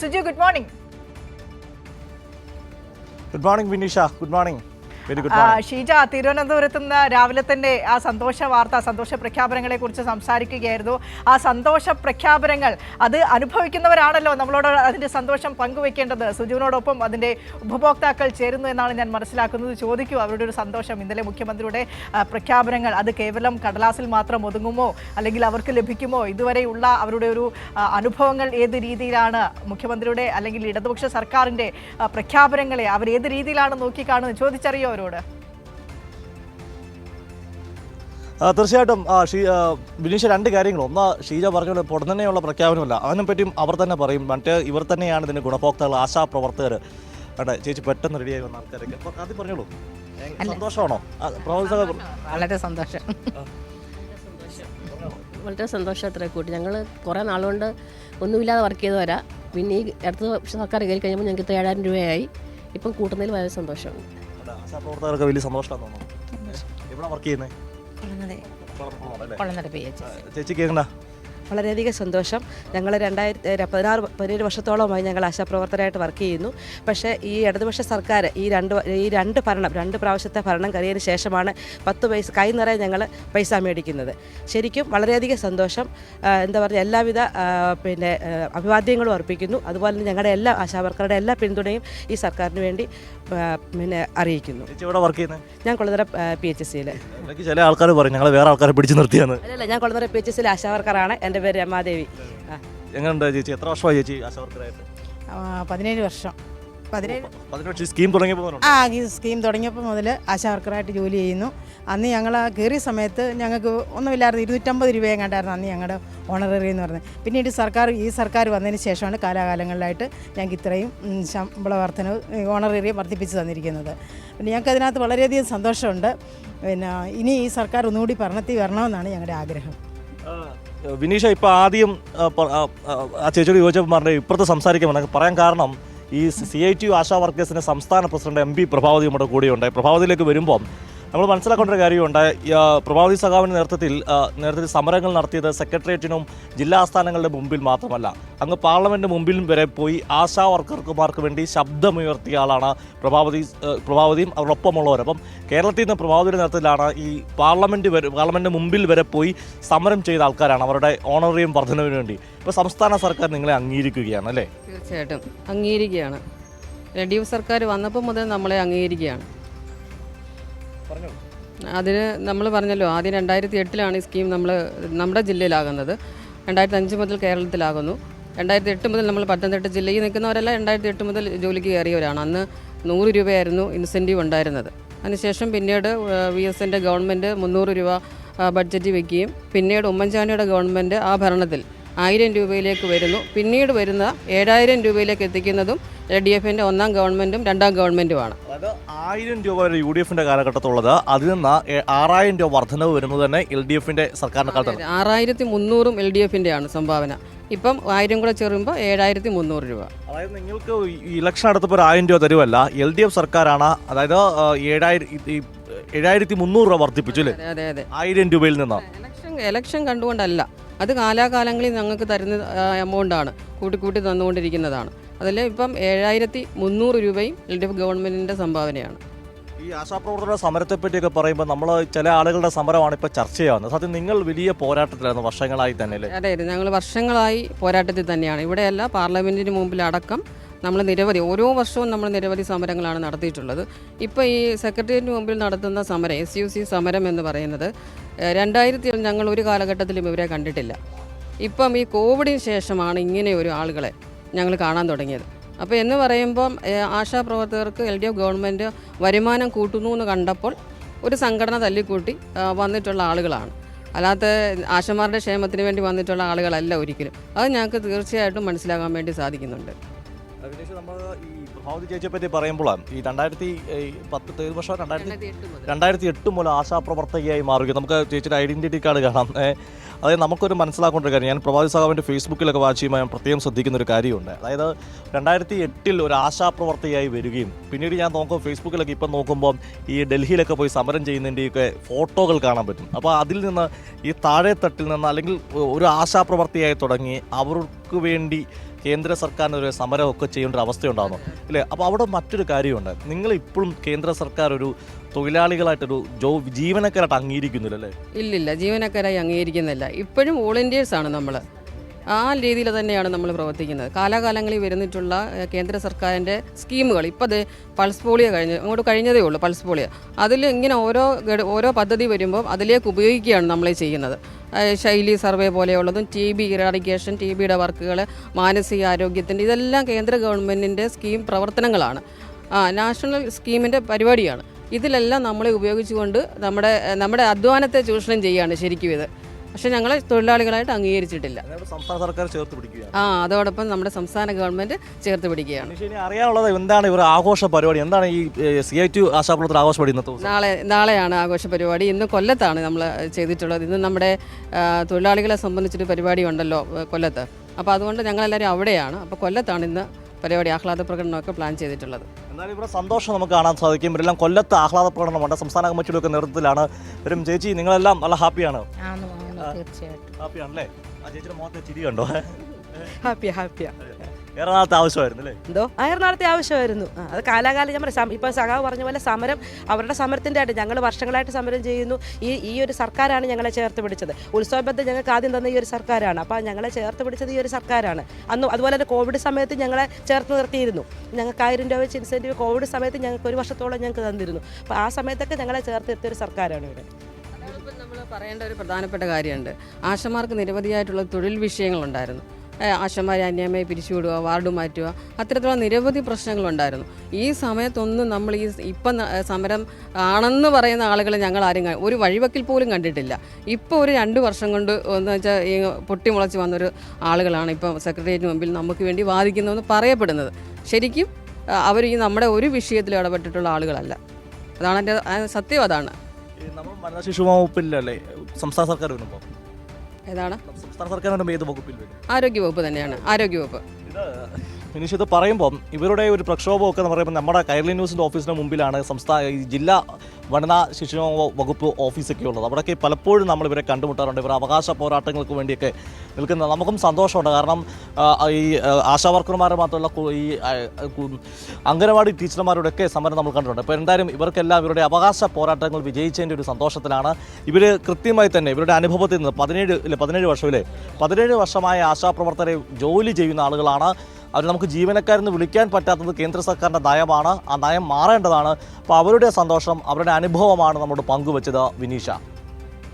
Suju good morning good morning Vineesha good morning Sheeja തിരുവനന്തപുരത്ത് നിന്ന് രാവിലെ തന്നെ ആ സന്തോഷ വാർത്ത സന്തോഷ പ്രഖ്യാപനങ്ങളെ കുറിച്ച് സംസാരിക്കുകയായിരുന്നു. ആ സന്തോഷ പ്രഖ്യാപനങ്ങൾ അത് അനുഭവിക്കുന്നവരാണല്ലോ നമ്മളോട് അതിന്റെ സന്തോഷം പങ്കുവെക്കേണ്ടത് സുജുവിനോടൊപ്പം അതിന്റെ ഉപഭോക്താക്കൾ ചേരുന്നു എന്നാണ് ഞാൻ മനസ്സിലാക്കുന്നത്. ചോദിക്കൂ അവരുടെ ഒരു സന്തോഷം. ഇന്നലെ മുഖ്യമന്ത്രിയുടെ പ്രഖ്യാപനങ്ങൾ അത് കേവലം കടലാസിൽ മാത്രം ഒതുങ്ങുമോ? അല്ലെങ്കിൽ അവർക്ക് ലഭിക്കുമോ? ഇതുവരെയുള്ള അവരുടെ ഒരു അനുഭവങ്ങൾ ഏത് രീതിയിലാണ്? മുഖ്യമന്ത്രിയുടെ അല്ലെങ്കിൽ ഇടതുപക്ഷ സർക്കാരിന്റെ പ്രഖ്യാപനങ്ങളെ അവർ ഏത് രീതിയിലാണ് നോക്കിക്കാണുന്നത്? ചോദിച്ചറിയോ അവരോട്? തീർച്ചയായിട്ടും. ഷീ ആ, വിനീഷ രണ്ട് കാര്യങ്ങൾ. ഒന്ന് ഷീജ പറഞ്ഞ പൊടുന്നനെയുള്ള പ്രഖ്യാപനമല്ല. അതിനെ പറ്റിയും അവർ തന്നെ പറയും. മറ്റേ ഇവർ തന്നെയാണ് ഇതിന്റെ ഗുണഭോക്താക്കൾ ആശാപ്രവർത്തകർ. പ്രവർത്തകർ ചേച്ചി പെട്ടെന്ന് റെഡിയായി വന്ന ആൾക്കാരൊക്കെ. അപ്പോൾ ആദ്യം പറഞ്ഞോളൂ. സന്തോഷമാണോ? വളരെ സന്തോഷം. വളരെ സന്തോഷം അത്ര കൂട്ടി ഞങ്ങൾ കുറേ നാളുകൊണ്ട് ഒന്നുമില്ലാതെ വർക്ക് ചെയ്ത് വരാം പിന്നെ ഈ അടുത്ത സർക്കാർ കയറി കഴിഞ്ഞപ്പോൾ ഞങ്ങൾക്ക് ഇത്ര ഏഴായിരം രൂപയായി. ഇപ്പം കൂട്ടുന്നതിൽ വളരെ സന്തോഷമുണ്ട് അതെ, ആശാപ്രവർത്തകർക്ക് വലിയ സന്തോഷമാണ് തോന്നുന്നു. എവിടെ വർക്ക് ചെയ്യുന്നത് ചേച്ചി കേൾക്കണ്ട വളരെയധികം സന്തോഷം. ഞങ്ങൾ രണ്ടായിരത്തി പതിനാറ് പതിനേഴ് വർഷത്തോളമായി ഞങ്ങൾ ആശാപ്രവർത്തകരായിട്ട് വർക്ക് ചെയ്യുന്നു. പക്ഷേ ഈ ഇടതുപക്ഷ സർക്കാർ ഈ രണ്ട് ഈ രണ്ട് ഭരണം രണ്ട് പ്രാവശ്യത്തെ ഭരണം കയറിയതിന് ശേഷമാണ് പത്ത് പൈസ കൈ നിറയെ ഞങ്ങൾ പൈസ മേടിക്കുന്നത്. ശരിക്കും വളരെയധികം സന്തോഷം. എന്താ പറയുക എല്ലാവിധ പിന്നെ അഭിവാദ്യങ്ങളും അർപ്പിക്കുന്നു. അതുപോലെ തന്നെ ഞങ്ങളുടെ എല്ലാ ആശാവർക്കറുടെ എല്ലാ പിന്തുണയും ഈ സർക്കാരിന് വേണ്ടി പിന്നെ അറിയിക്കുന്നു. വർക്ക് ചെയ്യുന്നത് ഞാൻ കൊളുതറ പി എച്ച് എസ് സിയിൽ ചില ആൾക്കാർ പറയും ഞങ്ങൾ വേറെ ആൾക്കാരെ പിടിച്ചു നിർത്തിയാണ് അല്ലല്ല ഞാൻ കൊളുതറ പി എച്ച് എസ് സിയിലെ ആശാവർക്കറാണ്. എന്റെ പേര് രമാദേവി. ആ. എങ്ങനെയുണ്ട് ചേച്ചി? എത്ര വർഷമായി ചേച്ചി ആശാവർക്കറായിട്ട്? പതിനേഴ് വർഷം. പതിനേഴ് പതിനെട്ട് സ്കീം തുടങ്ങിയപ്പോൾ ആ ഈ സ്കീം തുടങ്ങിയപ്പോൾ മുതൽ ആശാവർക്കറായിട്ട് ജോലി ചെയ്യുന്നു. അന്ന് ഞങ്ങൾ ആ കയറിയ സമയത്ത് ഞങ്ങൾക്ക് ഒന്നുമില്ലായിരുന്നു ഇരുന്നൂറ്റമ്പത് രൂപയും കണ്ടായിരുന്നു അന്ന് ഞങ്ങളുടെ ഓണററി എന്ന് പറഞ്ഞത്. പിന്നീട് സർക്കാർ ഈ സർക്കാർ വന്നതിന് ശേഷമാണ് കാലാകാലങ്ങളിലായിട്ട് ഞങ്ങൾക്ക് ഇത്രയും ശമ്പള വർധനവ് ഓണററി വർദ്ധിപ്പിച്ച് തന്നിരിക്കുന്നത്. പിന്നെ ഞങ്ങൾക്ക് അതിനകത്ത് വളരെയധികം സന്തോഷമുണ്ട്. പിന്നെ ഇനി ഈ സർക്കാർ ഒന്നുകൂടി ഭരണത്തിൽ വരണമെന്നാണ് ഞങ്ങളുടെ ആഗ്രഹം. വിനീഷ ഇപ്പൊ ആദ്യം ആ, ചേച്ചിയോട് ചോദിച്ചപ്പോൾ പറഞ്ഞു ഇപ്പുറത്ത് സംസാരിക്കാൻ പറഞ്ഞു. പറയാൻ കാരണം ഈ C I T U ASHA വർക്കേഴ്സിന്റെ സംസ്ഥാന പ്രസിഡന്റ് എം പി പ്രഭാവതി നമ്മുടെ കൂടെയുണ്ട് പ്രഭാവതിയിലേക്ക് വരുമ്പോൾ നമ്മൾ മനസ്സിലാക്കേണ്ട ഒരു കാര്യമുണ്ട്. പ്രഭാവതി സഖാവിന്റെ നേതൃത്വത്തിൽ നേതൃത്വത്തിൽ സമരങ്ങൾ നടത്തിയത് സെക്രട്ടേറിയറ്റിനും ജില്ലാ ആസ്ഥാനങ്ങളുടെ മുമ്പിൽ മാത്രമല്ല. അങ്ങ് പാർലമെന്റ് മുമ്പിലും വരെ പോയി ആശാ വർക്കർമാർക്ക് വേണ്ടി ശബ്ദമുയർത്തിയ ആളാണ് പ്രഭാവതി പ്രഭാവതിയും അവരോടൊപ്പമുള്ളവർ അപ്പം കേരളത്തിൽ നിന്ന് പ്രഭാവതിയുടെ നേതൃത്വത്തിലാണ് ഈ പാർലമെന്റ് വരെ പാർലമെന്റ് മുമ്പിൽ വരെ പോയി സമരം ചെയ്ത ആൾക്കാരാണ് അവരുടെ ഓണറിയും വർധനവിന് വേണ്ടി. ഇപ്പോൾ സംസ്ഥാന സർക്കാർ നിങ്ങളെ അംഗീകരിക്കുകയാണ് അല്ലേ? തീർച്ചയായിട്ടും. അംഗീകരിക്കുകയാണ്. എൽ ഡി എഫ് സർക്കാർ വന്നപ്പോൾ മുതൽ നമ്മളെ അംഗീകരിക്കുകയാണ്. അതിന് നമ്മൾ പറഞ്ഞല്ലോ ആദ്യം രണ്ടായിരത്തി എട്ടിലാണ് ഈ സ്കീം നമ്മൾ നമ്മുടെ ജില്ലയിലാകുന്നത്. രണ്ടായിരത്തി അഞ്ച് മുതൽ കേരളത്തിലാകുന്നു. രണ്ടായിരത്തി എട്ട് മുതൽ നമ്മൾ പത്തനംതിട്ട ജില്ലയിൽ നിൽക്കുന്നവരെല്ലാം രണ്ടായിരത്തി എട്ട് മുതൽ ജോലിക്ക് കയറിയവരാണ്. അന്ന് നൂറ് രൂപയായിരുന്നു ഇൻസെന്റീവ് ഉണ്ടായിരുന്നത്. അതിനുശേഷം പിന്നീട് വി എസ് എന്റെ ഗവൺമെന്റ് മുന്നൂറ് രൂപ ബഡ്ജറ്റ് വയ്ക്കുകയും പിന്നീട് ഉമ്മൻചാണ്ടിയുടെ ഗവൺമെന്റ് ആ ഭരണത്തിൽ ആയിരം രൂപയിലേക്ക് വരുന്നു. പിന്നീട് വരുന്ന ഏഴായിരം രൂപയിലേക്ക് എത്തിക്കുന്നതും എൽ ഡി എഫിന്റെ ഒന്നാം ഗവൺമെന്റും രണ്ടാം ഗവൺമെന്റുമാണ് അതായത് ആയിരം രൂപ വരെ യു ഡി എഫിന്റെ കാലഘട്ടത്തുള്ളത് അതിൽ നിന്ന് ആറായിരം രൂപ വർധനവ് വരുന്നത് തന്നെ എൽ ഡി എഫിന്റെ സർക്കാരിന്റെ കാലത്താണ്. ആറായിരത്തി മുന്നൂറും എൽ ഡി എഫിന്റെയാണ് സംഭാവന. ഇപ്പം ആയിരം കൂടെ ചേരുമ്പോൾ ഏഴായിരത്തി മുന്നൂറ് രൂപ. അതായത് നിങ്ങൾക്ക് ഇലക്ഷൻ അടുത്തപ്പോൾ ഒരു ആയിരം രൂപ തരുമല്ല എൽ ഡി എഫ് സർക്കാരാണ് അതായത് ഏഴായിരം ഏഴായിരത്തി മുന്നൂറ് രൂപ വർദ്ധിപ്പിച്ചു അല്ലേ? അതെ അതെ അതെ. ആയിരം രൂപയിൽ നിന്നാണ്. ഇലക്ഷൻ ഇലക്ഷൻ കണ്ടുകൊണ്ടല്ല. അത് കാലാകാലങ്ങളിൽ ഞങ്ങൾക്ക് തരുന്ന എമൗണ്ടാണ് കൂട്ടി കൂട്ടി തന്നുകൊണ്ടിരിക്കുന്നതാണ്. അതിൽ ഇപ്പം ഏഴായിരത്തി മുന്നൂറ് രൂപയും എൽ ഡി എഫ് ഗവൺമെന്റിന്റെ സംഭാവനയാണ്. ഈ ആശാപ്രവർത്തകരുടെ സമരത്തെ പറ്റിയൊക്കെ പറയുമ്പോൾ നമ്മൾ ചില ആളുകളുടെ സമരമാണ് ഇപ്പോൾ ചർച്ച ചെയ്യാവുന്നത് സത്യം നിങ്ങൾ വലിയ പോരാട്ടത്തിലായിരുന്നു വർഷങ്ങളായി തന്നെ അല്ലേ? അതെ ഞങ്ങൾ വർഷങ്ങളായി പോരാട്ടത്തിൽ തന്നെയാണ്. ഇവിടെയല്ല പാർലമെന്റിന് മുമ്പിൽ അടക്കം നമ്മൾ നിരവധി ഓരോ വർഷവും നമ്മൾ നിരവധി സമരങ്ങളാണ് നടത്തിയിട്ടുള്ളത്. ഇപ്പോൾ ഈ സെക്രട്ടേറിയറ്റിന് മുമ്പിൽ നടത്തുന്ന സമരം എസ് യു സി സമരം എന്ന് പറയുന്നത് രണ്ടായിരത്തി ഞങ്ങൾ ഒരു കാലഘട്ടത്തിലും ഇവരെ കണ്ടിട്ടില്ല. ഇപ്പം ഈ കോവിഡിന് ശേഷമാണ് ഇങ്ങനെ ഒരു ആളുകളെ ഞങ്ങൾ കാണാൻ തുടങ്ങിയത്. അപ്പോൾ എന്ന് പറയുമ്പം ആശാപ്രവർത്തകർക്ക് എൽ ഡി എഫ് ഗവൺമെന്റ് വരുമാനം കൂട്ടുന്നു എന്ന് കണ്ടപ്പോൾ ഒരു സംഘടന തല്ലിക്കൂട്ടി വന്നിട്ടുള്ള ആളുകളാണ്. അല്ലാത്ത ആശമാരുടെ ക്ഷേമത്തിന് വേണ്ടി വന്നിട്ടുള്ള ആളുകളല്ല ഒരിക്കലും. അത് ഞങ്ങൾക്ക് തീർച്ചയായിട്ടും മനസ്സിലാക്കാൻ വേണ്ടി സാധിക്കുന്നുണ്ട്. നമ്മൾ ഈ പ്രഭാവതി ചേച്ചിയെ പറ്റി പറയുമ്പോഴാണ് ഈ രണ്ടായിരത്തി പത്ത് ഏത് വർഷം? രണ്ടായിരത്തി രണ്ടായിരത്തി എട്ട് മുതൽ. ആശാപ്രവർത്തകയായി മാറുക നമുക്ക് ചേച്ചിയുടെ ഐഡന്റിറ്റി കാർഡ് കാണാം. അതായത് നമുക്കൊരു മനസ്സിലാക്കേണ്ട ഒരു കാര്യം ഞാൻ പ്രഭാതി സഹാവിന്റെ ഫേസ്ബുക്കിലൊക്കെ വാച്ച് ചെയ്യുമ്പോൾ ഞാൻ പ്രത്യേകം ശ്രദ്ധിക്കുന്ന ഒരു കാര്യമുണ്ട്. അതായത് രണ്ടായിരത്തി എട്ടിൽ ഒരു ആശാപ്രവർത്തകയായി വരികയും പിന്നീട് ഞാൻ നോക്കും ഫേസ്ബുക്കിലൊക്കെ ഇപ്പം നോക്കുമ്പോൾ ഈ ഡൽഹിയിലൊക്കെ പോയി സമരം ചെയ്യുന്നതിന്റെയൊക്കെ ഫോട്ടോകൾ കാണാൻ പറ്റും. അപ്പോൾ അതിൽ നിന്ന് ഈ താഴെത്തട്ടിൽ നിന്ന് അല്ലെങ്കിൽ ഒരു ആശാപ്രവർത്തിയായി തുടങ്ങി അവർക്ക് വേണ്ടി കേന്ദ്ര സർക്കാരിനെതിരെ സമരമൊക്കെ ചെയ്യേണ്ട ഒരു അവസ്ഥയുണ്ടാകുന്നു അല്ലേ അപ്പോൾ അവിടെ മറ്റൊരു കാര്യമുണ്ട്. നിങ്ങൾ ഇപ്പോഴും കേന്ദ്ര സർക്കാർ ഒരു തൊഴിലാളികളായിട്ടൊരു ജോ ജീവനക്കാരായിട്ട് അംഗീകരിക്കുന്നില്ല അല്ലേ? ഇല്ലില്ല ജീവനക്കാരായി അംഗീകരിക്കുന്നില്ല. ഇപ്പോഴും വോളണ്ടിയേഴ്സ് ആണ് നമ്മൾ. ആ രീതിയിൽ തന്നെയാണ് നമ്മൾ പ്രവർത്തിക്കുന്നത്. കാലാകാലങ്ങളിൽ വരുന്നിട്ടുള്ള കേന്ദ്ര സർക്കാരിന്റെ സ്കീമുകൾ ഇപ്പോൾ അത് പൾസ് പോളിയ കഴിഞ്ഞ് അങ്ങോട്ട് കഴിഞ്ഞതേ ഉള്ളൂ പൾസ് പോളിയ. അതിൽ ഇങ്ങനെ ഓരോ ഓരോ പദ്ധതി വരുമ്പോൾ അതിലേക്ക് ഉപയോഗിക്കുകയാണ് നമ്മൾ ചെയ്യുന്നത്. ശൈലി സർവേ പോലെയുള്ളതും ടി ബി ഇറാഡിക്കേഷൻ ടി ബിയുടെ വർക്കുകൾ മാനസികാരോഗ്യത്തിന്റെ ഇതെല്ലാം കേന്ദ്ര ഗവൺമെന്റിന്റെ സ്കീം പ്രവർത്തനങ്ങളാണ്. നാഷണൽ സ്കീമിന്റെ പരിപാടിയാണ്. ഇതിലെല്ലാം നമ്മളെ ഉപയോഗിച്ചുകൊണ്ട് നമ്മുടെ നമ്മുടെ അധ്വാനത്തെ ചൂഷണം ചെയ്യുകയാണ് ശരിക്കും ഇത്. പക്ഷെ ഞങ്ങളെ തൊഴിലാളികളായിട്ട് അംഗീകരിച്ചിട്ടില്ല. അതായത് സംസ്ഥാന സർക്കാർ ചേർത്ത് പിടിക്കുകയാണ്. ആ അതോടൊപ്പം നമ്മുടെ സംസ്ഥാന ഗവൺമെന്റ് ചേർത്ത് പിടിക്കുകയാണ്. അറിയാനുള്ളത് എന്താണ് ഇവർ ആഘോഷ പരിപാടി? എന്താണ് ഈ സി ഐ ടി ആശാപ്രവർത്തന ആഘോഷ പരിപാടി ഇന്നത്തെ നാളെ നാളെയാണ് ആഘോഷ പരിപാടി. ഇന്ന് കൊല്ലത്താണ് നമ്മൾ ചെയ്തിട്ടുള്ളത്. ഇന്ന് നമ്മുടെ തൊഴിലാളികളെ സംബന്ധിച്ചൊരു പരിപാടി ഉണ്ടല്ലോ കൊല്ലത്ത്. അപ്പോൾ അതുകൊണ്ട് ഞങ്ങളെല്ലാവരും അവിടെയാണ്. അപ്പോൾ കൊല്ലത്താണ് ഇന്ന് പരിപാടി. ആഹ്ലാദ പ്രകടനമൊക്കെ പ്ലാൻ ചെയ്തിട്ടുള്ളത്. എന്നാലും ഇവിടെ സന്തോഷം നമുക്ക് കാണാൻ സാധിക്കും. ഇവരെല്ലാം കൊല്ലത്ത് ആഹ്ലാദ പ്രകടനമുണ്ട്. സംസ്ഥാന കമ്മിറ്റിയുടെ ഒക്കെ നേതൃത്വത്തിലാണ്. വരും ചേച്ചി നിങ്ങളെല്ലാം നല്ല ഹാപ്പിയാണ്. തീർച്ചയായിട്ടും. ഹാപ്പിയാണല്ലേ? ആ ചേച്ചിയുടെ മുഖത്തെ ചിരി കണ്ടോ? ഹാപ്പിയാ ആവശ്യമായിരുന്നു അല്ലേ? എന്തോ? അയർനാളത്തെ ആവശ്യമായിരുന്നു. ആ, അത് കാലാകാലം ഞാൻ പറയാം ഇപ്പോൾ സഖാവ് പറഞ്ഞ പോലെ സമരം അവരുടെ സമരത്തിന്റെ ആയിട്ട് ഞങ്ങൾ വർഷങ്ങളായിട്ട് സമരം ചെയ്യുന്നു. ഈ ഈ ഒരു സർക്കാരാണ് ഞങ്ങളെ ചേർത്ത് പിടിച്ചത്. ഉത്സവബദ്ധം ഞങ്ങൾക്ക് ആദ്യം തന്ന ഈ ഒരു സർക്കാരാണ്. അപ്പോൾ ഞങ്ങളെ ചേർത്ത് പിടിച്ചത് ഈ ഒരു സർക്കാരാണ്. അന്ന് അതുപോലെ തന്നെ കോവിഡ് സമയത്ത് ഞങ്ങളെ ചേർത്ത് നിർത്തിയിരുന്നു. ഞങ്ങൾക്ക് ആയിരം രൂപ വെച്ച് ഇൻസെന്റീവ് കോവിഡ് സമയത്ത് ഞങ്ങൾക്ക് ഒരു വർഷത്തോളം ഞങ്ങൾക്ക് തന്നിരുന്നു. അപ്പോൾ ആ സമയത്തൊക്കെ ഞങ്ങളെ ചേർത്ത് നിർത്തിയ ഒരു സർക്കാരാണ് ഇവിടെ പറയേണ്ട ഒരു പ്രധാനപ്പെട്ട കാര്യമുണ്ട്. ആശമാർക്ക് നിരവധിയായിട്ടുള്ള തൊഴിൽ വിഷയങ്ങളുണ്ടായിരുന്നു. ആശമാരെ അന്യായമായി പിരിച്ചുവിടുക വാർഡ് മാറ്റുക അത്തരത്തിലുള്ള നിരവധി പ്രശ്നങ്ങളുണ്ടായിരുന്നു. ഈ സമയത്തൊന്നും നമ്മൾ ഈ ഇപ്പം സമരം ആണെന്ന് പറയുന്ന ആളുകൾ ഞങ്ങൾ ആരും ഒരു വഴിവക്കിൽ പോലും കണ്ടിട്ടില്ല. ഇപ്പോൾ ഒരു രണ്ട് വർഷം കൊണ്ട് എന്ന് വെച്ചാൽ ഈ പൊട്ടിമുളച്ച് വന്നൊരു ആളുകളാണ് ഇപ്പം സെക്രട്ടേറിയറ്റിന് മുമ്പിൽ നമുക്ക് വേണ്ടി വാദിക്കുന്നതെന്ന് പറയപ്പെടുന്നത്. ശരിക്കും അവർ ഈ നമ്മുടെ ഒരു വിഷയത്തിൽ ഇടപെട്ടിട്ടുള്ള ആളുകളല്ല. അതാണ് എന്റെ സത്യം അതാണ്. നമ്മൾ വനിതാ ശിശു വകുപ്പിലല്ലേ സംസ്ഥാന സർക്കാർ വരുമ്പോൾ ഏതാണ്? സംസ്ഥാന സർക്കാർ വരുമ്പോൾ ഏത് വകുപ്പിൽ വരും? ആരോഗ്യവകുപ്പ് തന്നെയാണ്. ആരോഗ്യവകുപ്പ് ഇത് ഫിനിഷ് ഇത് പറയുമ്പം ഇവരുടെ ഒരു പ്രക്ഷോഭമൊക്കെ എന്ന് പറയുമ്പോൾ നമ്മുടെ കൈരളി ന്യൂസിന്റെ ഓഫീസിന് മുമ്പിലാണ് സംസ്ഥാന ജില്ലാ വനിതാ ശിക്ഷണ വകുപ്പ് ഓഫീസൊക്കെ ഉള്ളത്. അവിടെയൊക്കെ പലപ്പോഴും നമ്മൾ ഇവരെ കണ്ടുമുട്ടാറുണ്ട്. ഇവർ അവകാശ പോരാട്ടങ്ങൾക്ക് വേണ്ടിയൊക്കെ നിൽക്കുന്നത് നമുക്കും സന്തോഷമുണ്ട്. കാരണം ഈ ആശാ വർക്കർമാരെ മാത്രമല്ല ഈ അംഗനവാടി ടീച്ചർമാരോടൊക്കെ സമരം നമ്മൾ കണ്ടിട്ടുണ്ട്. അപ്പോൾ എന്തായാലും ഇവർക്കെല്ലാം ഇവരുടെ അവകാശ പോരാട്ടങ്ങൾ വിജയിച്ചതിന്റെ ഒരു സന്തോഷത്തിലാണ്. ഇവർ കൃത്യമായി തന്നെ ഇവരുടെ അനുഭവത്തിൽ നിന്ന് പതിനേഴ് ഇല്ല പതിനേഴ് വർഷമില്ലേ? പതിനേഴ് വർഷമായ ആശാപ്രവർത്തകരെ ജോലി ചെയ്യുന്ന ആളുകളാണ് അവർ നമുക്ക് ജീവനക്കാരെന്ന് വിളിക്കാൻ പറ്റാത്തത് കേന്ദ്ര സർക്കാരിന്റെ നയമാണ്. ആ നയം മാറേണ്ടതാണ്. അപ്പോൾ അവരുടെ സന്തോഷം അവരുടെ അനുഭവമാണ് നമ്മുടെ പങ്കുവച്ചത് വിനീഷ.